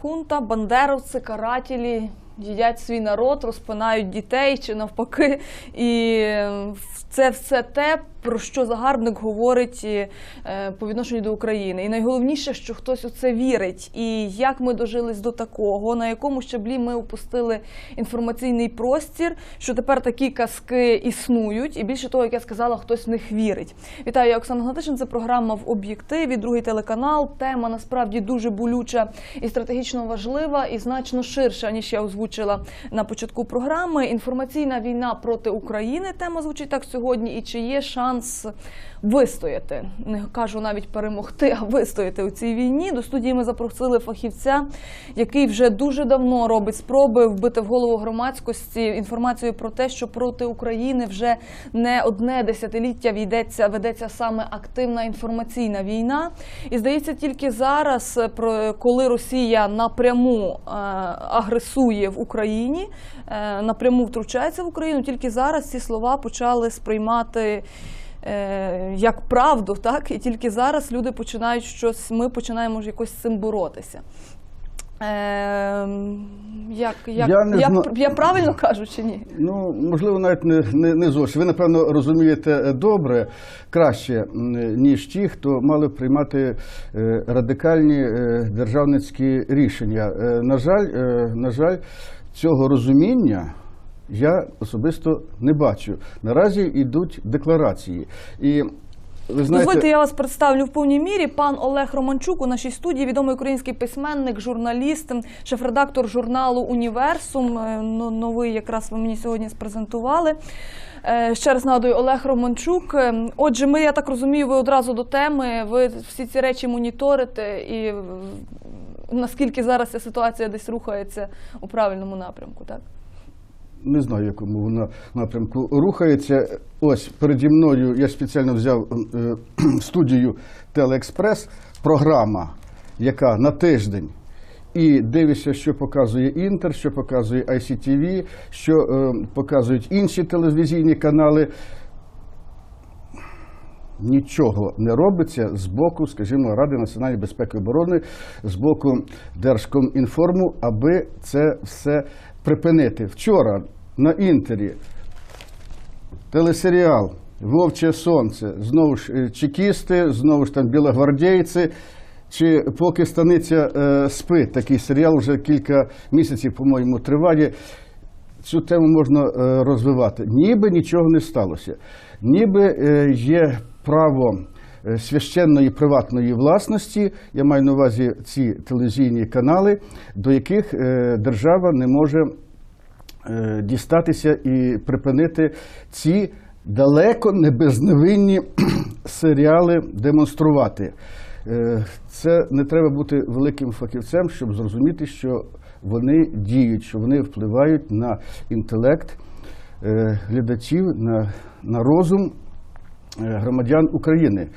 Хунта, бандеровці, карателі їдять свій народ, розпинають дітей чи навпаки. І це все те, про що загарбник говорить е, по відношенню до України. І найголовніше, що хтось у це вірить. І як ми дожились до такого, на якому щаблі ми опустили інформаційний простір, що тепер такі казки існують, і більше того, як я сказала, хтось в них вірить. Вітаю, я Оксана Гнатишин. Це програма в об'єктиві, другий телеканал. Тема насправді дуже болюча і стратегічно важлива, і значно ширша, ніж я озвучила на початку програми. Інформаційна війна проти України. Тема звучить так сьогодні. І чи є шанс вистояти? Не кажу навіть перемогти, а вистояти у цій війні. До студії ми запросили фахівця, який вже дуже давно робить спроби вбити в голову громадськості інформацію про те, що проти України вже не одне десятиліття ведеться, ведеться саме активна інформаційна війна. І здається, тільки зараз, коли Росія напряму е, агресує в Україні, е, напряму втручається в Україну, тільки зараз ці слова почали сприймати. Е, Як правду, так і тільки зараз люди починають щось. Ми починаємо якось з цим боротися. Е, як, як, Я не я, зна- я правильно кажу чи ні? Ну, можливо, навіть не, не, не зовсім. Ви, напевно, розумієте е, добре, краще, ніж ті, хто мали приймати е, радикальні державницькі рішення. На жаль, на жаль, цього розуміння. Я особисто не бачу. Наразі йдуть декларації. І ви Дозвольте, я вас представлю в повній мірі. Пан Олег Романчук у нашій студії, відомий український письменник, журналіст, шеф-редактор журналу Універсум. Е, Новий якраз ви мені сьогодні спрезентували. Е, Ще раз нагадую, Олег Романчук. Е, Отже, ми, я так розумію, ви одразу до теми. Ви всі ці речі моніторите і наскільки зараз ця ситуація десь рухається у правильному напрямку, так? Не знаю, якому вона напрямку рухається. Ось переді мною я спеціально взяв е, студію Телеекспрес, програма, яка на тиждень. І дивишся, що показує Інтер, що показує ICTV, що е, показують інші телевізійні канали. Нічого не робиться з боку, скажімо, Ради національної безпеки і оборони, з боку Держкомінформу, аби це все припинити. Вчора на інтері телесеріал Вовче Сонце, знову ж е, чекісти, знову ж там білогвардійці. Чи поки станиця е, спить, такий серіал вже кілька місяців, по-моєму, триває. Цю тему можна е, розвивати. Ніби нічого не сталося. Ніби е, є право е, священної приватної власності, я маю на увазі ці телевізійні канали, до яких е, держава не може дістатися і припинити ці далеко не безневинні серіали демонструвати. Е, Це не треба бути великим фахівцем, щоб зрозуміти, що вони діють, що вони впливають на інтелект е, глядачів, на, на розум е, громадян України.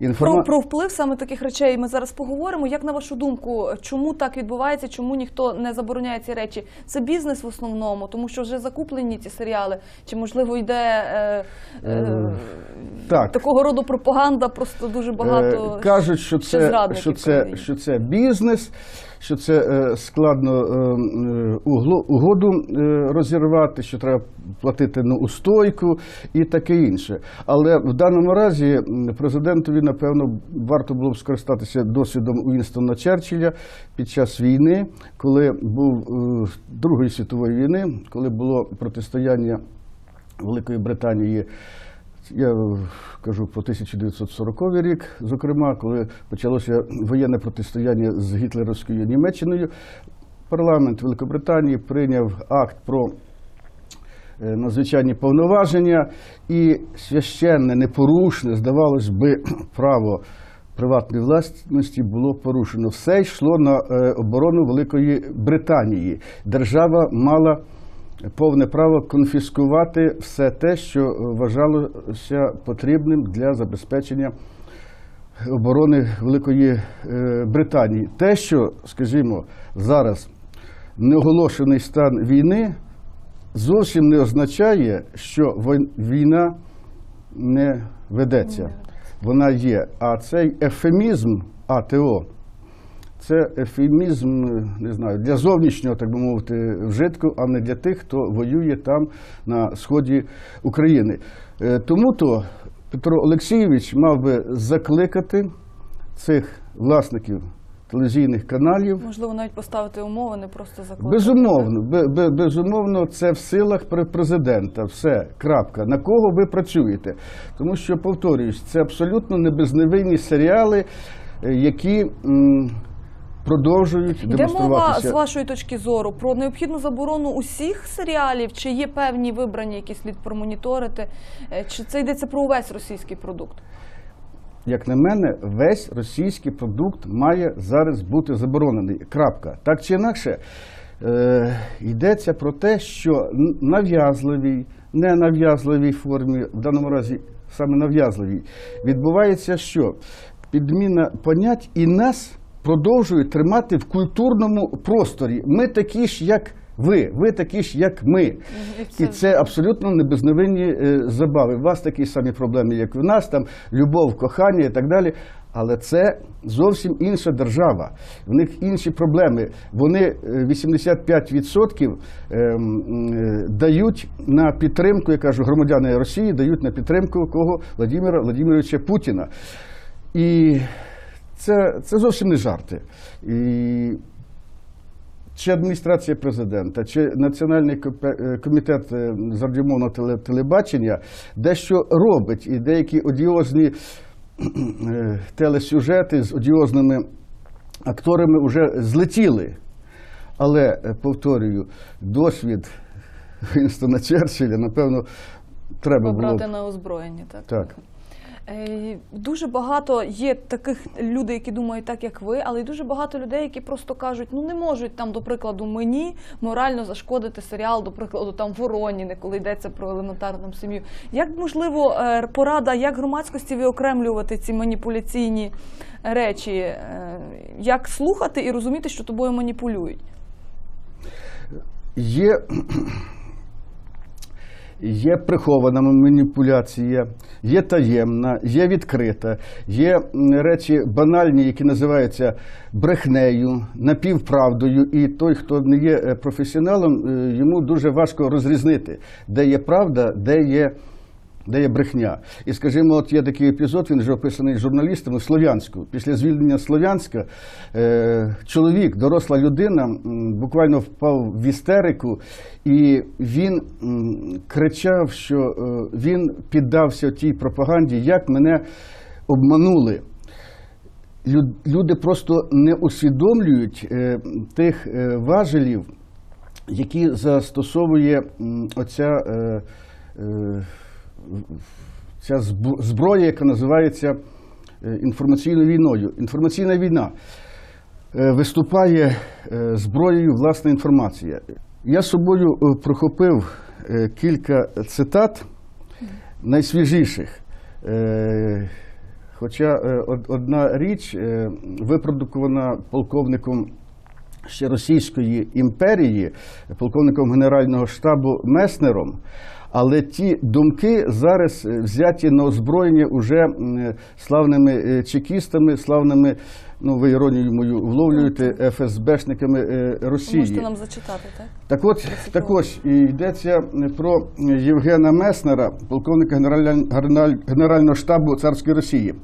Про, Інформа... про вплив саме таких речей ми зараз поговоримо. Як на вашу думку, чому так відбувається? Чому ніхто не забороняє ці речі? Це бізнес в основному, тому що вже закуплені ці серіали. Чи можливо йде е, е, Так. такого роду пропаганда? Просто дуже багато Е, кажуть, що це, що це, що це бізнес, що це е, складно е, е, угоду розірвати, що треба платити на устойку і таке інше. Але в даному разі президентові, напевно, варто було б скористатися досвідом Уінстона Черчилля під час війни, коли був Другої світової війни, коли було протистояння Великої Британії. Я кажу про 1940 рік, зокрема, коли почалося воєнне протистояння з гітлерівською Німеччиною. Парламент Великобританії прийняв акт про е, надзвичайні повноваження, і священне, непорушне, здавалось би, право приватної власності було порушено. Все йшло на е, оборону Великої Британії. Держава мала повне право конфіскувати все те, що вважалося потрібним для забезпечення оборони Великої е, Британії. Те, що, скажімо, зараз неоголошений стан війни, зовсім не означає, що війна не ведеться. Вона є. А цей ефемізм АТО це ефемізм, е, не знаю, для зовнішнього, так би мовити, вжитку, а не для тих, хто воює там на сході України. Е, Тому то Петро Олексійович мав би закликати цих власників телевізійних каналів. Можливо, навіть поставити умови, не просто закликати. Безумовно, бе- бе- безумовно, це в силах пре- президента. Все, крапка. На кого ви працюєте? Тому що, повторююсь, це абсолютно не безневинні серіали, е, які продовжують Йде мова з вашої точки зору про необхідну заборону усіх серіалів, чи є певні вибрані, які слід промоніторити, Е, чи це йдеться про увесь російський продукт? Як на мене, весь російський продукт має зараз бути заборонений. Крапка. Так чи інакше, е, йдеться про те, що нав'язливій, ненав'язливій формі, в даному разі саме нав'язливій, відбувається що? Підміна понять і нас продовжують тримати в культурному просторі. Ми такі ж, як ви, ви такі ж, як ми. І це абсолютно не безневинні е, забави. У вас такі самі проблеми, як в нас, там любов, кохання і так далі. Але це зовсім інша держава. В них інші проблеми. Вони е, 85% ем, е, дають на підтримку, я кажу, громадяни Росії дають на підтримку кого Владимира Владимировича Путіна. І це, це зовсім не жарти. І чи адміністрація президента, чи Національний е, комітет е, з радіомовного телебачення дещо робить, і деякі одіозні е, телесюжети з одіозними акторами вже злетіли. Але, повторюю, досвід Вінстона Черчилля, напевно, треба було. Побрати на озброєння, так? Так. Е, Дуже багато є таких людей, які думають так, як ви, але й дуже багато людей, які просто кажуть, ну не можуть там, до прикладу, мені морально зашкодити серіал, до прикладу, там Вороніни, коли йдеться про елементарну сім'ю. Як можливо е, порада, як громадськості виокремлювати ці маніпуляційні речі? Е, Як слухати і розуміти, що тобою маніпулюють? Є, є прихована маніпуляція, є таємна, є відкрита, є речі банальні, які називаються брехнею, напівправдою. І той, хто не є е, професіоналом, е, йому дуже важко розрізнити, де є правда, де є. Де є брехня. І скажімо, от є такий епізод, він вже описаний журналістами в Слов'янську. Після звільнення Слов'янська е, чоловік, доросла людина, буквально впав в істерику, і він м, кричав, що е, він піддався тій пропаганді, як мене обманули. Лю- Люди просто не усвідомлюють е, тих е, важелів, які застосовує м, оця. Е, е, ця зброя, яка називається е, інформаційною війною. Інформаційна війна е, виступає е, зброєю власна інформація. Я з собою прохопив кілька цитат найсвіжіших. Хоча одна річ випродукована полковником ще Російської імперії, полковником Генерального штабу Меснером. Але ті думки зараз е, взяті на озброєння уже славними е, чекістами, славними, ну ви іронію мою вловлюєте, ФСБшниками е, Росії. можете нам зачитати, так? Так от, так ось, і йдеться про Євгена Меснера, полковника Генераль- Генераль- Генерального штабу царської Росії.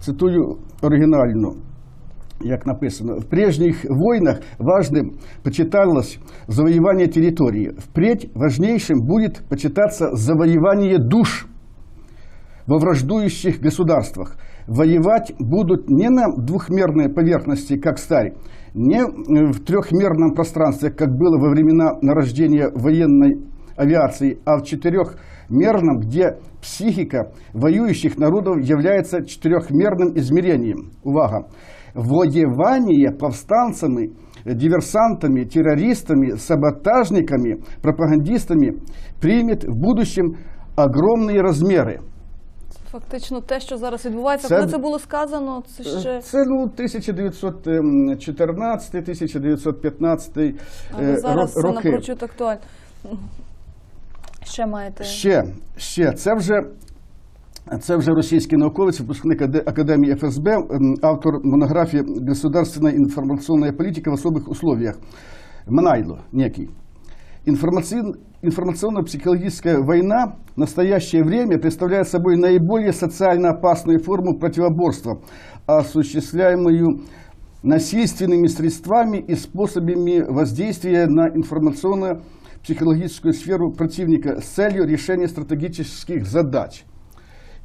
Цитую оригінально, як написано. В прежних войнах важным почиталось завоевание территории. Впредь важнейшим будет почитаться завоевание душ во враждующих государствах. Воевать будут не на двухмерной поверхности, как старь, не в трехмерном пространстве, как было во времена нарождения военной авиации, а в четырехмерном, где психика воюющих народов является четырехмерным измерением. Увага! Воевание повстанцами, диверсантами, террористами, саботажниками, пропагандистами примет в будущем огромные размеры. Фактично те, що зараз відбувається. Це- Коли це було сказано, це ще Це ну 1914-1915 але зараз це напрочуд актуально. Ще маєте. Ще, ще, це вже Це вже російський науковець, випускник Аде- Академії ФСБ, ем, автор монографії «Государственная информационная политика в особых условиях». Манайло некий. Информаци- Информационно-психологическая война в настоящее время представляет собой наиболее социально опасную форму противоборства, осуществляемую насильственными средствами и способами воздействия на информационно-психологическую сферу противника с целью решения стратегических задач.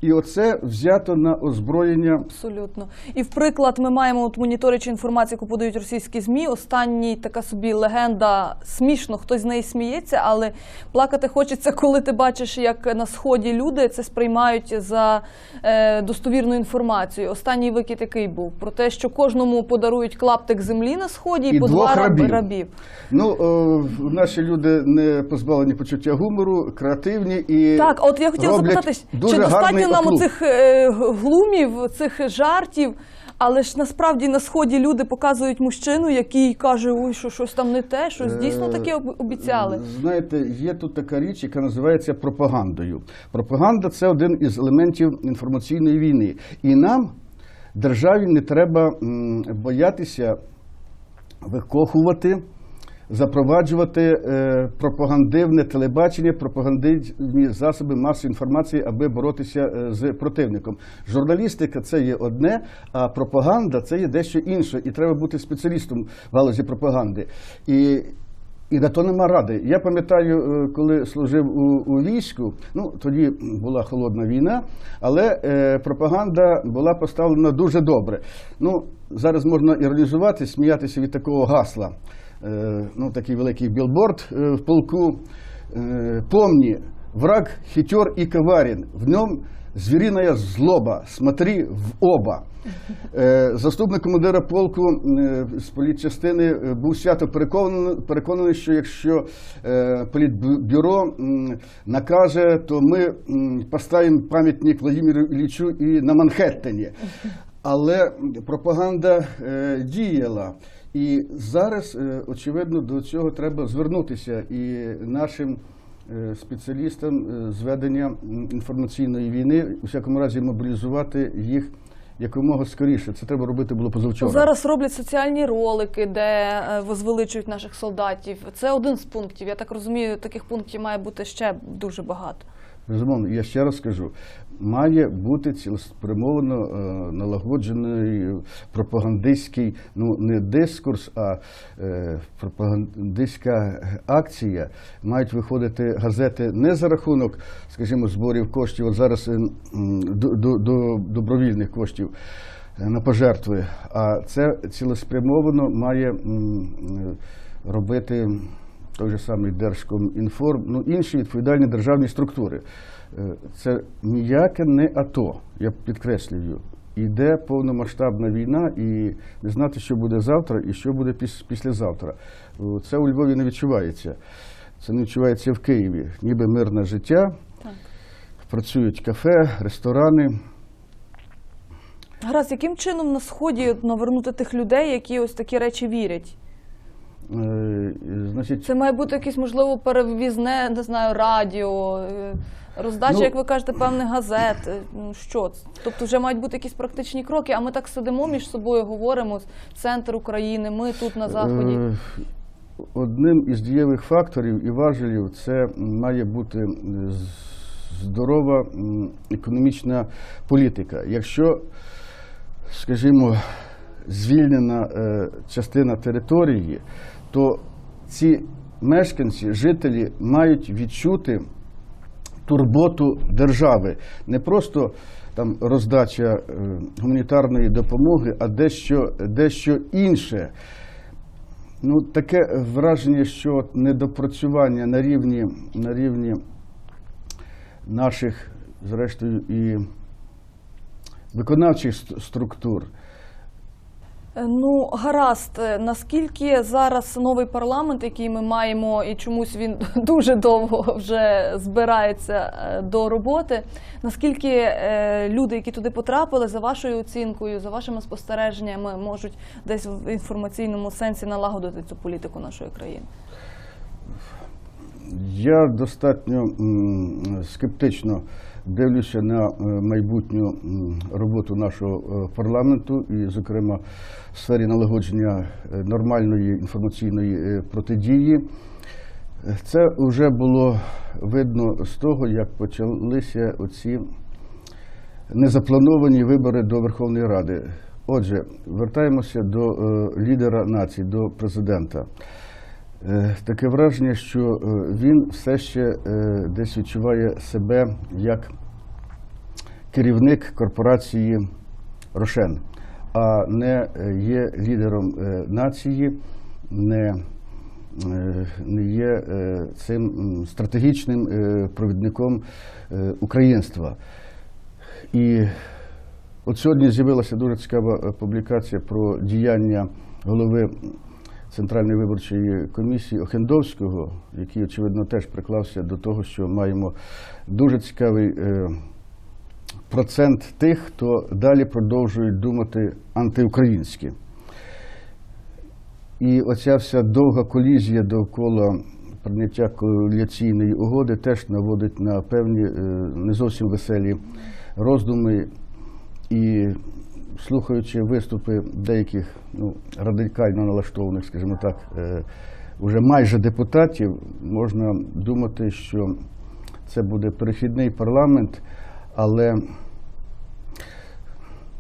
І оце взято на озброєння Абсолютно. І в приклад ми маємо от моніторячи інформацію, яку подають російські ЗМІ. Останній така собі легенда смішно, хтось з неї сміється, але плакати хочеться, коли ти бачиш, як на сході люди це сприймають за е, достовірну інформацію. Останній викид який був про те, що кожному подарують клаптик землі на сході і, І по два рабів. рабів. Ну, о, наші люди не позбавлені почуття гумору, креативні і Так, от я хотіла запитати, чи гарний достатньо нам оклюб. цих глумів, цих жартів, але ж насправді на сході люди показують мужчину, який каже, ой, що щось там не те, щось дійсно таке обіцяли. Е, Знаєте, є тут така річ, яка називається пропагандою. Пропаганда це один із елементів інформаційної війни. І нам, державі, не треба боятися викохувати. Запроваджувати е, пропагандивне телебачення, пропагандивні засоби масової інформації, аби боротися е, з противником. Журналістика це є одне, а пропаганда це є дещо інше. І треба бути спеціалістом в галузі пропаганди. І і на то нема ради. Я пам'ятаю, е, коли служив у, у війську, ну тоді була холодна війна, але е, пропаганда була поставлена дуже добре. Ну, зараз можна іронізувати, сміятися від такого гасла. Е, ну, такий великий білборд е, в полку. Е, помни, враг хитер и коварен, в нем звериная злоба, смотри в оба. Заступник командира полку з політчастини був свято переконаний, переконаний, що якщо політбюро накаже, то ми поставимо пам'ятник Владимиру Іллічу і на Манхеттені. Але пропаганда діяла. І зараз, е, очевидно, до цього треба звернутися і нашим е, спеціалістам е, з ведення інформаційної війни, у всякому разі, мобілізувати їх якомога скоріше. Це треба робити було позавчора. Зараз роблять соціальні ролики, де возвеличують наших солдатів. Це один з пунктів. Я так розумію, таких пунктів має бути ще дуже багато. Безумовно, я ще раз скажу, має бути цілеспрямовано е, налагоджений пропагандистський, ну не дискурс, а е, пропагандистська акція. Мають виходити газети не за рахунок, скажімо, зборів коштів, от зараз е, до, до, до добровільних коштів. На пожертви, а це цілеспрямовано має робити той же самий Держкомінформ, ну інші відповідальні державні структури. Е, Це ніяке не АТО, я підкреслюю. Йде повномасштабна війна, і не знати, що буде завтра і що буде піс- післязавтра. Це у Львові не відчувається. Це не відчувається в Києві. Ніби мирне життя, Так. працюють кафе, ресторани. Гаразд, яким чином на сході навернути тих людей, які ось такі речі вірять? Е, Значить, Це має бути якесь, можливо, перевізне, не знаю, радіо, е, роздача, Ну, як ви кажете, певних газет. Е, ну, Що? Тобто вже мають бути якісь практичні кроки, а ми так сидимо між собою, говоримо, центр України, ми тут на заході. Одним із дієвих факторів і важелів це має бути здорова економічна політика. Якщо, скажімо, звільнена частина території, то ці мешканці, жителі мають відчути турботу держави, не просто там роздача е, гуманітарної допомоги, а дещо, дещо інше. Ну, таке враження, що недопрацювання на рівні, на рівні наших, зрештою, і виконавчих структур. Е, Ну, гаразд, Е, наскільки зараз новий парламент, який ми маємо, і чомусь він дуже довго вже збирається е, до роботи. Наскільки люди, які туди потрапили, за вашою оцінкою, за вашими спостереженнями, можуть десь в інформаційному сенсі налагодити цю політику нашої країни? Я достатньо скептично дивлюся на е, майбутню роботу нашого е, парламенту, і, зокрема, в сфері налагодження е, нормальної інформаційної протидії. Це вже було видно з того, як почалися оці незаплановані вибори до Верховної Ради. Отже, вертаємося до лідера нації, до президента. Е, таке враження, що е, він все ще е, десь відчуває себе як керівник корпорації Рошен, а не є лідером нації, не, не є цим стратегічним провідником українства. І от сьогодні з'явилася дуже цікава публікація про діяння голови Центральної виборчої комісії Охендовського, який, очевидно, теж приклався до того, що маємо дуже цікавий е, процент тих, хто далі продовжують думати антиукраїнськи. І оця вся довга колізія довкола прийняття коаліційної угоди теж наводить на певні е, не зовсім веселі роздуми. І слухаючи виступи деяких ну, радикально налаштованих, скажімо так, е, уже майже депутатів, можна думати, що це буде перехідний парламент, але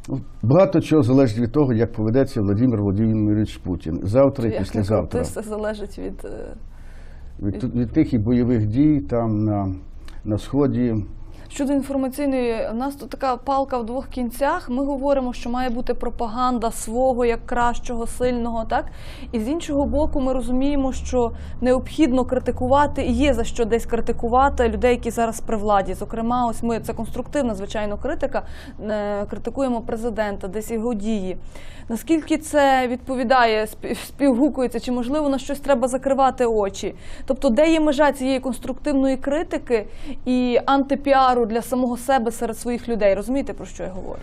ну, багато чого залежить від того, як поведеться Владимир Володимирович Путін завтра і післязавтра. все залежить від е, Від, від тих і бойових дій там на, на сході. Щодо інформаційної, у нас тут така палка в двох кінцях. Ми говоримо, що має бути пропаганда свого як кращого, сильного, так і з іншого боку, ми розуміємо, що необхідно критикувати і є за що десь критикувати людей, які зараз при владі. Зокрема, ось ми це конструктивна, звичайно, критика. е, Критикуємо президента, десь його дії. Наскільки це відповідає, спів- співгукується, чи можливо на щось треба закривати очі? Тобто, де є межа цієї конструктивної критики і антипіару для самого себе серед своїх людей? Розумієте, про що я говорю?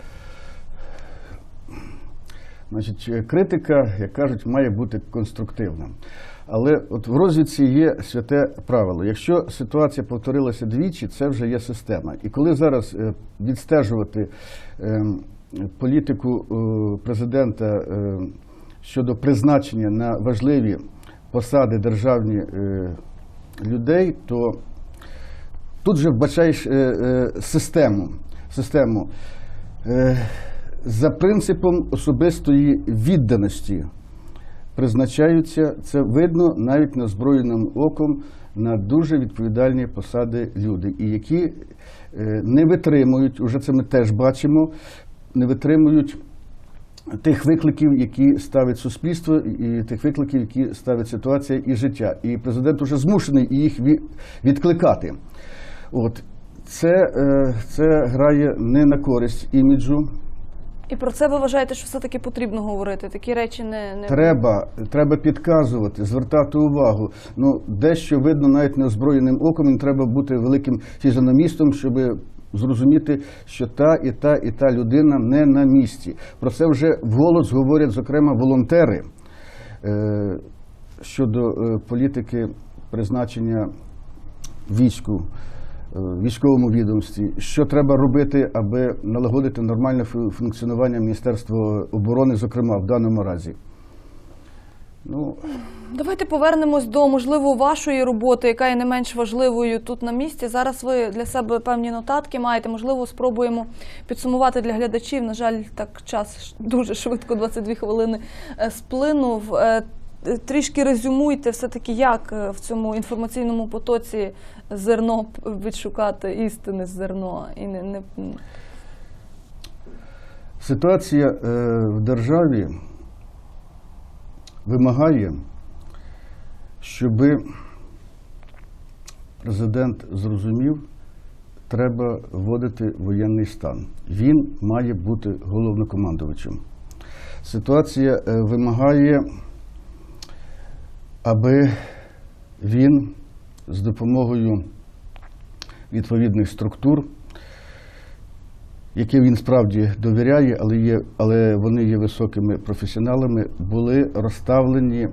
Значить, е, критика, як кажуть, має бути конструктивна. Але от в розвідці є святе правило. Якщо ситуація повторилася двічі, це вже є система. І коли зараз е, відстежувати ем, політику е, президента щодо призначення на важливі посади державні людей, то тут вже вбачаєш е, е, систему. систему. Е, за принципом особистої відданості призначаються, це видно навіть незброєним оком на дуже відповідальні посади люди, і які не витримують, уже це ми теж бачимо, не витримують тих викликів, які ставить суспільство, і тих викликів, які ставить ситуація і життя. І президент уже змушений їх ві- відкликати. От. Це, е, це грає не на користь іміджу. І про це ви вважаєте, що все-таки потрібно говорити? Такі речі не, не... Треба, треба підказувати, звертати увагу. Ну, дещо видно навіть неозброєним оком, і треба бути великим фізіономістом, щоб зрозуміти, що та і та і та людина не на місці. Про це вже вголос говорять, зокрема, волонтери е, щодо е, політики призначення війську. Е, Військовому відомстві, що треба робити, аби налагодити нормальне фу- функціонування Міністерства оборони, зокрема в даному разі. Ну, Давайте повернемось до можливо вашої роботи, яка є не менш важливою тут на місці. Зараз ви для себе певні нотатки маєте. Можливо, спробуємо підсумувати для глядачів. На жаль, так час дуже швидко, 22 хвилини е, сплинув. Е, Трішки резюмуйте, все-таки, як е, в цьому інформаційному потоці зерно відшукати істини зерно і не, не Ситуація е, в державі вимагає, щоб президент зрозумів, треба вводити воєнний стан. Він має бути головнокомандувачем. Ситуація е, вимагає, аби він з допомогою відповідних структур яким він справді довіряє, але, є, але вони є високими професіоналами, були розставлені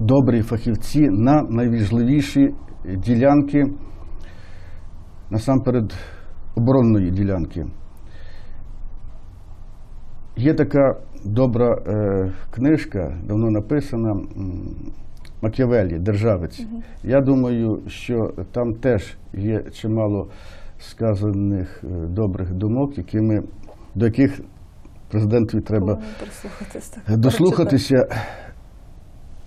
добрі фахівці на найважливіші ділянки насамперед оборонної ділянки. Є така добра е, книжка, давно написана Макіавеллі, Державець. Я думаю, що там теж є чимало сказаних е, добрих думок, якими, до яких президентові треба прислухатись, дослухатися,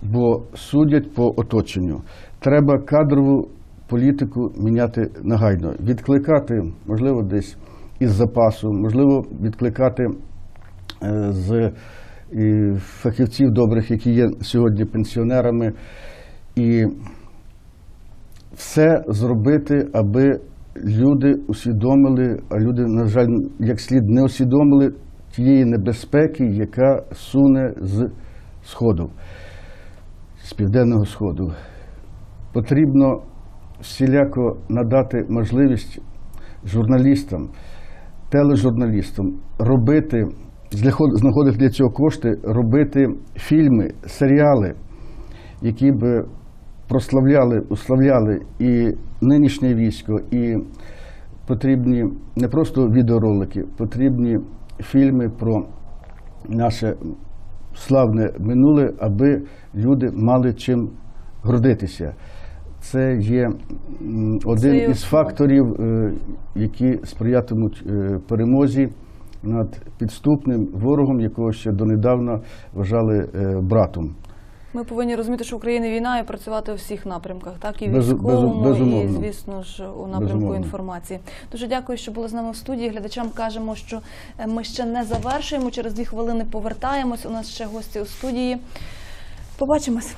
бо судять по оточенню. Треба кадрову політику міняти нагайно, відкликати, можливо, десь із запасу, можливо, відкликати е, з і, фахівців добрих, які є сьогодні пенсіонерами, і все зробити, аби люди усвідомили, а люди, на жаль, як слід не усвідомили тієї небезпеки, яка суне з Сходу, з Південного Сходу. Потрібно всіляко надати можливість журналістам, тележурналістам робити, знаход- знаходити для цього кошти, робити фільми, серіали, які би прославляли, уславляли і нинішнє військо, і потрібні не просто відеоролики, потрібні фільми про наше славне минуле, аби люди мали чим гордитися. Це є один із факторів, е, які сприятимуть е, перемозі над підступним ворогом, якого ще донедавна вважали е, братом. Ми повинні розуміти, що в Україні війна і працювати у всіх напрямках, так і військовому, і звісно ж у напрямку Безумовно. інформації. Дуже дякую, що були з нами в студії. Глядачам кажемо, що е, ми ще не завершуємо. Через дві хвилини повертаємось. У нас ще гості у студії. Побачимось.